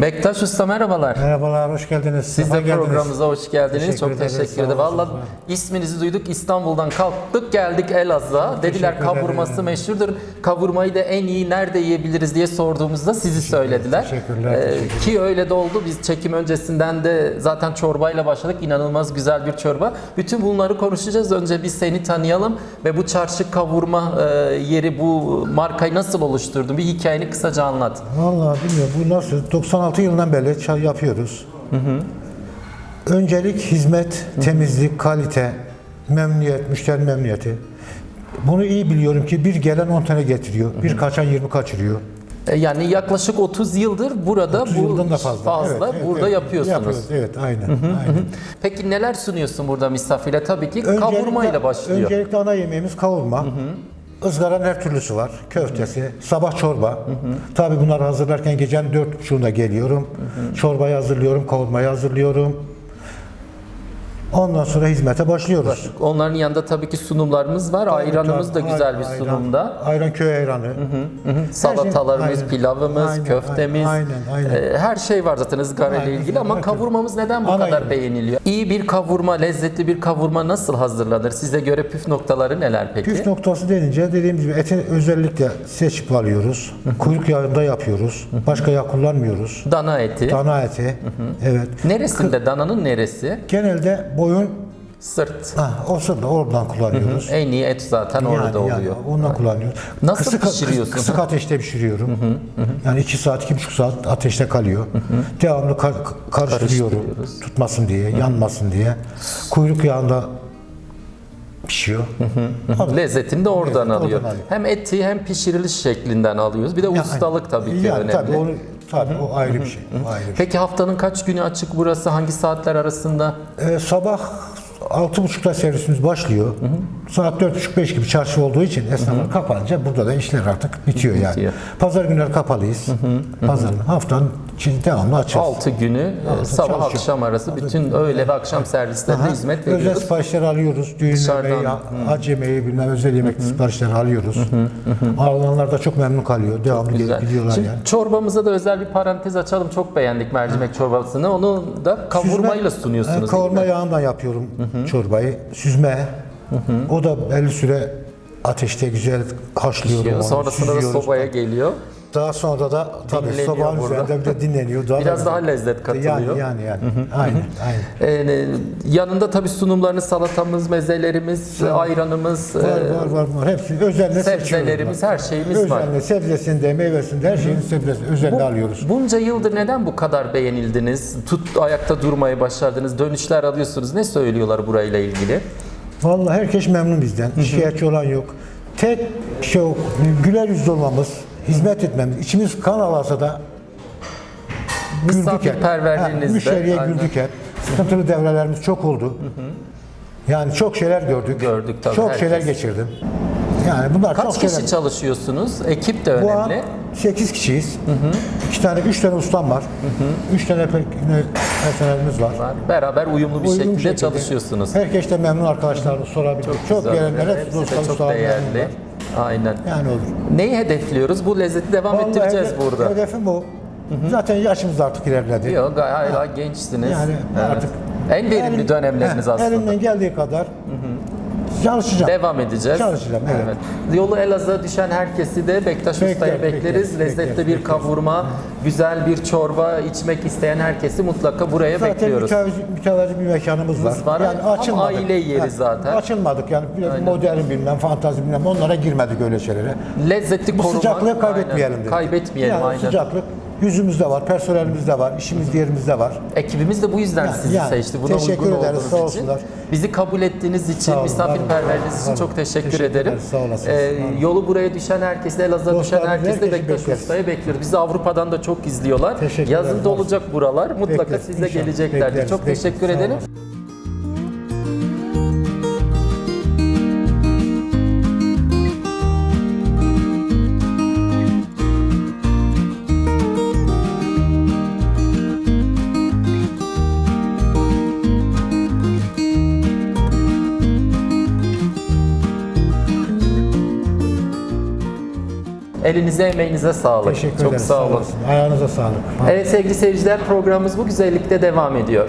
Bektaş Usta merhabalar. Merhabalar, hoş geldiniz. Siz Sefa de geldiniz. programımıza hoş geldiniz. Teşekkür Çok ederiz, teşekkür ederim. Valla isminizi duyduk. İstanbul'dan kalktık geldik Elazığ'a. Dediler teşekkür kavurması ederim. meşhurdur. Kavurmayı da en iyi nerede yiyebiliriz diye sorduğumuzda sizi söylediler. teşekkürler, Ee, teşekkürler. ki öyle de oldu. Biz çekim öncesinden de zaten çorbayla başladık. İnanılmaz güzel bir çorba. Bütün bunları konuşacağız. Önce biz seni tanıyalım ve bu çarşı kavurma e, yeri bu markayı nasıl oluşturdun? Bir hikayeni kısaca anlat. Vallahi bilmiyorum, bu nasıl? 96 yılından beri çay yapıyoruz. Öncelik hizmet, temizlik, kalite, memnuniyet, müşteri memnuniyeti. Bunu iyi biliyorum ki bir gelen 10 tane getiriyor, bir kaçan 20 kaçırıyor. E, Yani yaklaşık 30 yıldır burada 30 bu da iş fazla. Evet, burada evet. yapıyorsunuz. Yapıyoruz, evet, aynen. aynen. Peki neler sunuyorsun burada misafire? Tabii ki Öncelikle- kavurmayla başlıyor. Öncelikle ana yemeğimiz kavurma. Izgaranın her türlüsü var. Köftesi, sabah çorba. Tabii bunları hazırlarken gecenin dört buçuğunda geliyorum. Çorbayı hazırlıyorum, kavurmayı hazırlıyorum. Ondan sonra hizmete başlıyoruz. Onların yanında tabii ki sunumlarımız var. Ayranımız da Tabii, güzel bir ayran- sunumda. Ayran köy ayranı. Salatalarımız, Aynen. pilavımız, Aynen, köftemiz. aynen, aynen. e, Her şey var zaten ızgara ile Aynen, ilgili ama aynen. kavurmamız neden bu Ana kadar beğeniliyor? İyi bir kavurma, lezzetli bir kavurma nasıl hazırlanır? Size göre püf noktaları neler peki? Püf noktası denince dediğimiz gibi eti özellikle seçip alıyoruz. Kuyruk yağında yapıyoruz. Başka yağ kullanmıyoruz. Dana eti. Dana eti. Evet. Neresinde? Dananın neresi? Genelde boyun Sırt. Ha, olsa da oradan kullanıyoruz. En iyi et zaten orada oluyor. Yani ondan kullanıyoruz. Nasıl Kısık, pişiriyorsun? Kısık ateşte pişiriyorum. Yani iki saat, iki buçuk saat ateşte kalıyor. Devamlı kar- karıştırıyorum. Tutmasın diye, yanmasın diye. Kuyruk yağında pişiyor. Abi, Lezzetini de oradan Lezzeti alıyor. oradan alıyor. Hem eti hem pişiriliş şeklinden alıyoruz. Bir de yani- ustalık tabii ki yani önemli. Tabii, onu, tabii o ayrı bir şey. O ayrı bir şey. Peki haftanın kaç günü açık burası? Hangi saatler arasında? Ee, sabah altı buçukta servisimiz başlıyor. Saat dört buçuk beş gibi çarşı olduğu için esnaflar kapanınca burada da işler artık bitiyor yani. Bitiyor. Pazar günleri kapalıyız. Pazar haftanın içi devamlı açığız. 6 günü e, Altı sabah çalışıyor. akşam arası bütün öğle ve akşam servislerinde Aha, hizmet Özel veriyoruz. siparişler alıyoruz. Düğün Dışarıdan, yemeği, hac yemeği, bilmem özel yemek siparişleri alıyoruz. Alanlar da çok memnun kalıyor. Devamlı Güzel. gelip gidiyorlar Şimdi yani. çorbamıza da özel bir parantez açalım. Çok beğendik mercimek çorbasını. Onu da kavurmayla Süzme- sunuyorsunuz. Kavurma yağından yapıyorum çorbayı. Süzme. O da belli süre ateşte güzel haşlıyorum. Onu, Sonrasında da süzüyoruz. sobaya geliyor. Daha sonra da tabii Dinleniyor sobanın burada. üzerinde bir de dinleniyor. Daha Biraz da daha lezzet katılıyor. Yani yani yani. Aynen aynen. Ee, yanında tabii sunumlarınız, salatamız, mezelerimiz, ayranımız, Var e, var var var. Hepsi özenle sebzelerimiz, her şeyimiz var. Özenle sebzesinde, meyvesinde her şeyin sebzesi özenle alıyoruz. Bunca yıldır neden bu kadar beğenildiniz? Tut ayakta durmayı başardınız. Dönüşler alıyorsunuz. Ne söylüyorlar burayla ilgili? Vallahi herkes memnun bizden. Şikayetçi olan yok. Tek şey o, güler yüzlü olmamız, hizmet etmemiz. İçimiz kan alasa da güldük hep. Misafirperverliğiniz Ha, de, Müşteriye aynen. güldük hep. Sıkıntılı devrelerimiz çok oldu. Yani çok şeyler gördük. Gördük tabii, Çok herkes. şeyler geçirdim. Yani bunlar Kaç çok kişi şeyler. çalışıyorsunuz? Ekip de Bu an önemli. 8 kişiyiz. 2 tane, 3 tane ustam var. 3 tane pe- personelimiz var. var. Beraber uyumlu bir Uygun şekilde, şekilde. çalışıyorsunuz. Herkes de memnun arkadaşlarını sorabilir. Çok, Güzel. gelenler hep Hepsi de dostlar, çok değerli. Aynen. Yani olur. Neyi hedefliyoruz? Bu lezzeti devam Vallahi ettireceğiz hedef- burada. Hedefim bu. Zaten yaşımız da artık ilerledi. Yok hala gençsiniz. Yani Evet. artık en verimli dönemleriniz aslında. Elimden geldiği kadar çalışacağım. Devam edeceğiz. Çalışacağım, evet. Yolu Elazığ'a düşen herkesi de Bektaş Bekler, Usta'ya bekleriz. bekleriz, Lezzetli bekleriz, bir bekleriz. kavurma, güzel bir çorba içmek isteyen herkesi mutlaka buraya Zaten bekliyoruz. mütevazi, mütevazi bir mekanımız var. var. Yani Tam açılmadık. aile yeri Ha, zaten. Açılmadık yani biraz modern bilmem, fantazi bilmem onlara girmedik öyle şeylere. Lezzeti Bu korumak. sıcaklığı kaybetmeyelim aynen. dedik. Kaybetmeyelim yani aynen. sıcaklık yüzümüzde var, personelimizde var, işimiz yerimizde var. Ekibimiz de bu yüzden Yani- sizi yani seçti. Buna teşekkür uygun ederiz, sağ için. olsunlar. Bizi kabul ettiğiniz için, olun, misafirperverliğiniz için olun. çok teşekkür, Teşekkür ederim. ederiz, sağ olasınız, Ee, yolu buraya düşen herkese, Elazığ'a düşen herkese de herkesi Bektaş. Usta'yı bekliyoruz. Bizi Avrupa'dan da çok izliyorlar. Teşekkür Yazın ederim, da olacak buralar. Mutlaka siz de geleceklerdir. Çok teşekkür ederim. Elinize emeğinize sağlık. Teşekkür Çok ederiz. sağ olun. Ayağınıza sağlık. Evet sevgili seyirciler programımız bu güzellikte devam ediyor.